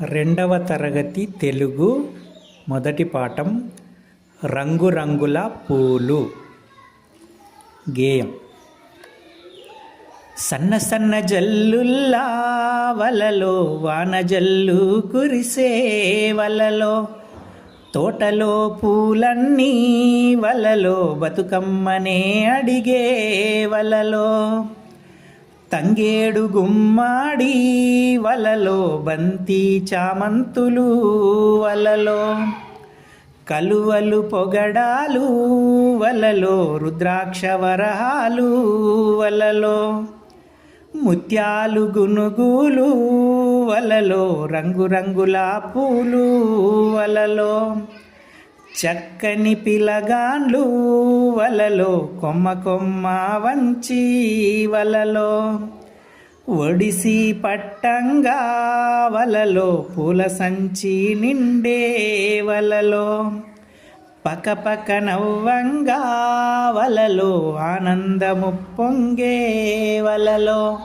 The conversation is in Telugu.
రెండవ తరగతి తెలుగు మొదటి పాఠం రంగురంగుల పూలు. గేయం. సన్న సన్న జల్లుల్లా వలలో వాన జల్లు కురిసే వలలో తోటలో పూలన్నీ వలలో బతుకమ్మనే అడిగే వలలో. తంగేడు గుమ్మాడి వలలో బంతి చామంతులు వలలో కలువలు పొగడాలు వలలో రుద్రాక్ష వరహాలు వలలో ముత్యాలు గునుగులు వలలో రంగురంగుల పూలు వలలో చక్కని పిలగాండ్లు వలలో కొమ్మ కొమ్మ వంచి వలలో. ఒడిసి పట్టంగా వలలో పూల సంచి నిండే వలలో. పక నవ్వంగా వలలో ఆనందము పొంగే వలలో.